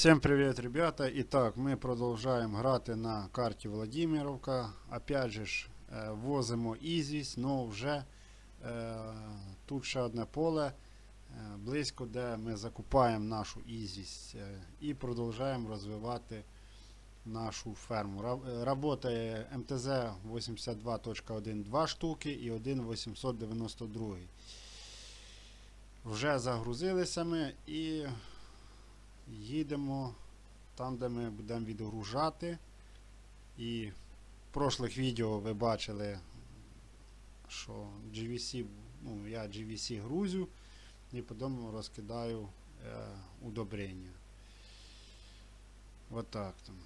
Всем привет, ребята! Итак, мы продолжаем грати на карті Владимировка. Опять же е, возимо ізвість, но вже е, тут ще одне поле е, близько, де ми закупаємо нашу ізвість е, і продовжуємо розвивати нашу ферму. Ра- Работає МТЗ 82.1 2 штуки і 1.892. Вже загрузилися ми і їдемо там, де ми будемо відгружати. І в прошлих відео ви бачили, що GVC, ну, я GVC грузю і потім розкидаю е, удобрення. Отак там.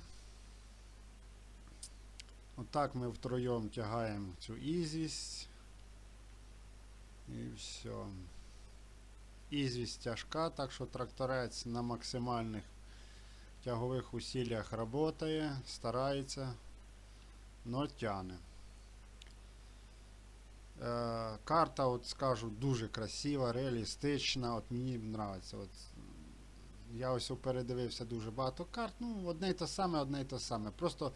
Отак ми втроєм тягаємо цю ізвість. І все. Ізвість тяжка, так що тракторець на максимальних тягових усиллях працює, старається, но тяне. Е, карта, от скажу, дуже красива, реалістична. От мені подобається. Я ось передивився дуже багато карт. Ну, одне й те саме, одне й те саме. Просто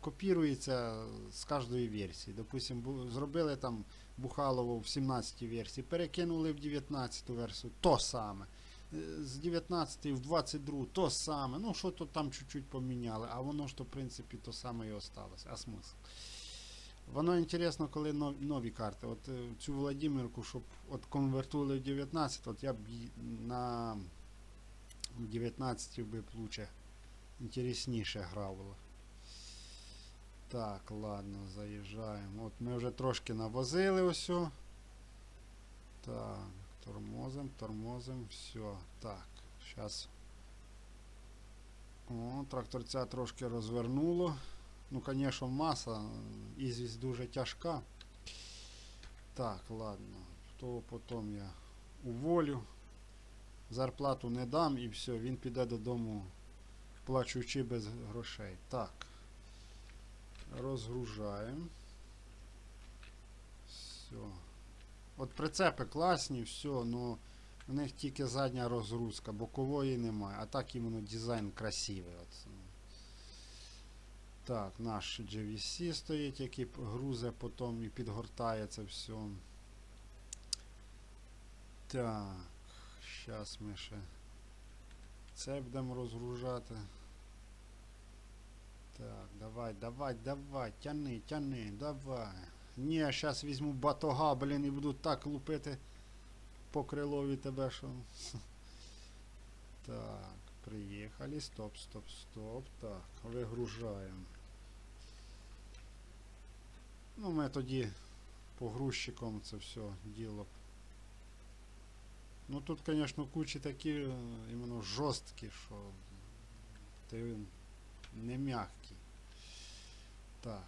копірується з кожної версії. Допустим, зробили там Бухалову в 17 версії, перекинули в 19 версію, то саме. Е, З 19 в 22 то саме. Ну, що то там чуть-чуть поміняли, а воно ж то, в принципі, то саме і осталось. А смисл? Воно інтересно, коли нові карти. От е, цю Владимирку, щоб от конвертували в 19, от я б на 19 би б лучше інтересніше гравило. Так, ладно, заїжджаємо. От ми вже трошки навозили ось. Так, тормозим, тормозим, все. Так, зараз. О, тракторця трошки розвернуло. Ну, звісно, маса, ізвість дуже тяжка. Так, ладно. То потім я уволю. Зарплату не дам і все, він піде додому плачучи без грошей. Так. Розгружаємо. Все. От прицепи класні, все, но в них тільки задня розгрузка, бокової немає. А так іменно дизайн красивий. От. Так, наш GVC стоїть, який грузе потім і підгортає це все. Так, зараз ми ще це будемо розгружати. Давай, давай, давай, тяни, тяни, давай. Ні, зараз візьму батога, блін, і буду так лупити по крилові тебе, що. Так, приїхали. Стоп, стоп, стоп. Так, вигружаємо. Ну, ми тоді погрузчиком це все діло. Ну тут, звісно, кучі такі е, іменно жорсткі, що ти не м'який. Так.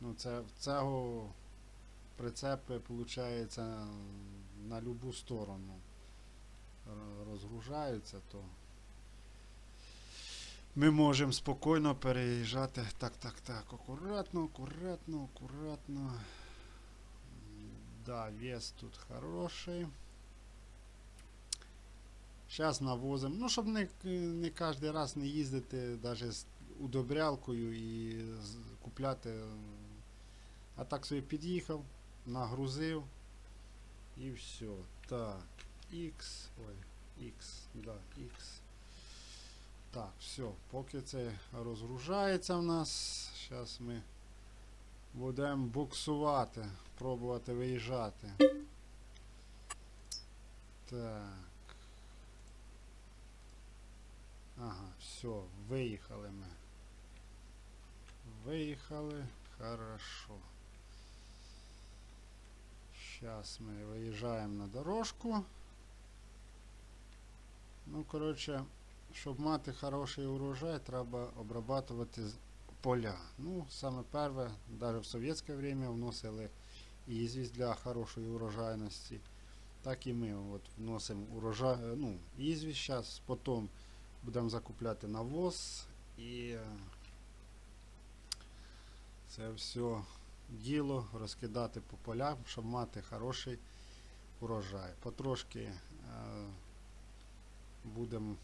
Ну, це в цього прицепи, виходить, на любу сторону розгружаються, то ми можемо спокійно переїжджати. Так, так, так, акуратно, акуратно, акуратно. Да, вес тут хороший. Зараз навозимо. Ну, щоб не, не кожен раз не їздити навіть з удобрялкою і купляти. А так собі під'їхав, нагрузив і все. Так, X, ой, X, да, X. Так, все, поки це розгружається в нас, зараз ми будемо буксувати, пробувати виїжджати. Так. Ага, все, виїхали ми. Виїхали, хорошо. Зараз ми виїжджаємо на дорожку. Ну, коротше, щоб мати хороший урожай, треба обрабатувати поля. Ну, саме перше, навіть в совєтське время вносили ізвість для хорошої урожайності. Так і ми от вносимо урожай, ну, ізвість зараз, потім будемо закупляти навоз і е, це все діло розкидати по полям, щоб мати хороший урожай. Потрошки е, будемо,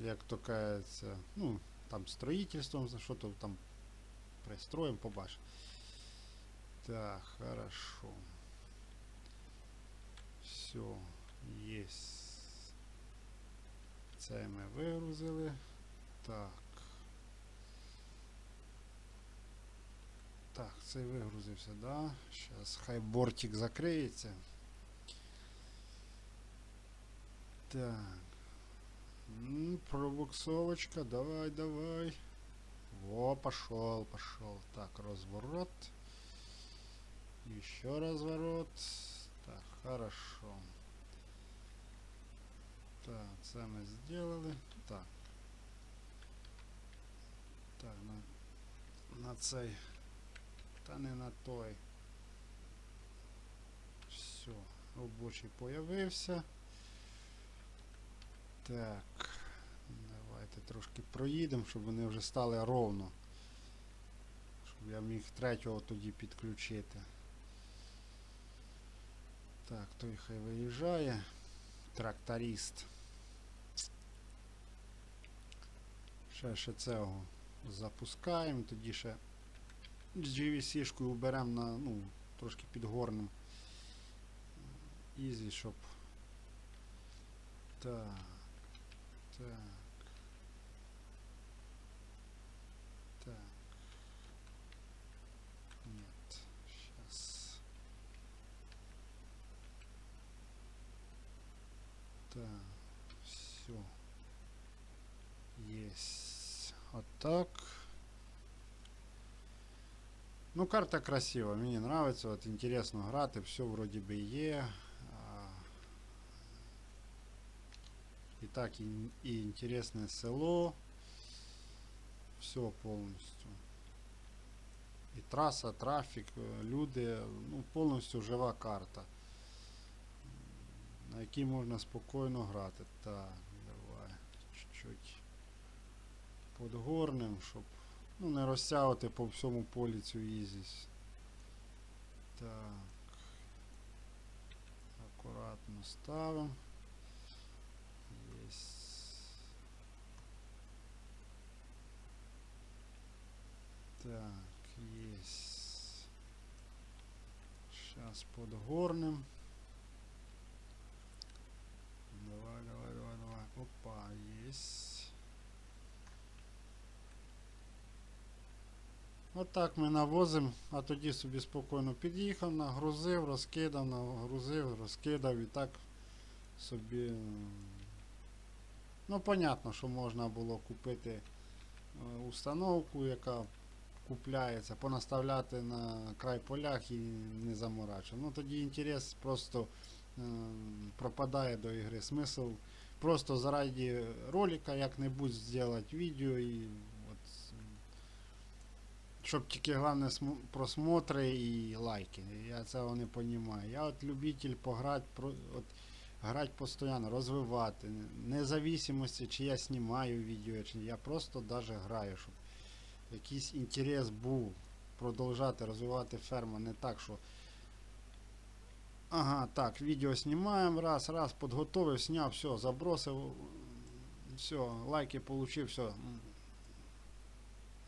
як то кажеться, ну, там строїтельством, що то там пристроїмо, побачимо. Так, хорошо. Все, есть. Це ми вигрузили. Так. Так, цей вигрузився, да? Зараз хай бортик закриється. Так. Пробуксовочка, давай, давай. Во, пошел, пошел. Так, разворот. Еще разворот. Так, хорошо. Так, це ми сделали. Так. Так, на, на цей. Та не на той. Все, робочий появився. Так. Давайте трошки проїдемо, щоб вони вже стали ровно. Щоб я міг третього тоді підключити. Так, той хай виїжджає. Тракторист. Ще ще цього запускаємо, тоді ще GVC-шкою беремо на, ну, трошки підгорним. Ізі, щоб. Так. Так. Нет. Сейчас. Так. Все. Есть. Вот так. Ну, карта красива, мені нравится, от інтересно грати, все вроді би є. А, І так, і, і інтересне село. Все повністю. І траса, трафік, е, люди, ну, повністю жива карта. На якій можна спокійно грати. Так, давай. Чуть-чуть подгорнем, щоб ну, не розтягувати по всьому полі цю ізість. Так. Акуратно ставимо. Так, есть. Сейчас подгорнем. Давай, давай, давай, давай. Опа, есть. Отак ми навозимо, а тоді собі спокійно під'їхав, нагрузив, розкидав, нагрузив, розкидав і так собі. Ну, понятно, що можна було купити е, установку, яка купляється, понаставляти на край полях і не заморачувати. Ну тоді інтерес просто е, пропадає до ігри. Смисл просто заради ролика як-небудь зробити відео і щоб тільки головне см- просмотри і лайки. Я цього не розумію. Я от любитель пограти, от, грати постійно, розвивати. Независимості, чи я знімаю відео, чи я просто даже граю, щоб якийсь інтерес був продовжати розвивати ферму, не так, що. Ага, так, відео знімаємо, раз, раз, підготовив, зняв, все, забросив, все, лайки получив, все.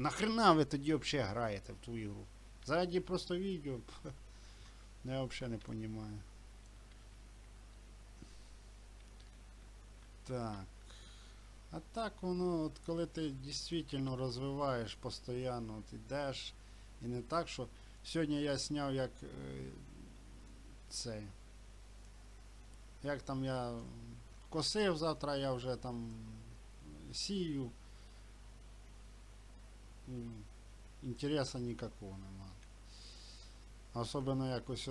Нахрена ви тоді взагалі граєте в ту ігру? Заради просто відео. Я взагалі не розумію. Так. А так воно, от коли ти дійсно розвиваєш постійно, от ідеш, і не так, що сьогодні я зняв як е, цей. Як там я косив, завтра я вже там сію. Інтересу ніякого нема. Особливо якось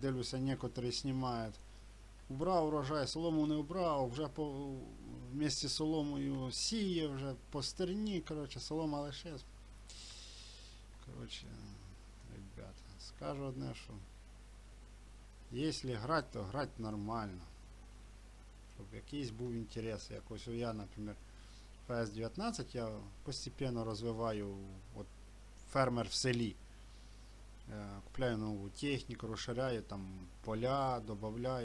дивлюся, некоторі знімають. Убрав урожай, солому не убрав, вже по вместе з соломою сіє, вже по стерні, коротше, солома лише. Коротше, ребята, скажу одне, що якщо грати, то грати нормально. Щоб якийсь був інтерес. Якось я, наприклад, PS19 я постепенно розвиваю от, фермер в селі. Е, Купляю нову техніку, розширяю там поля, додаю.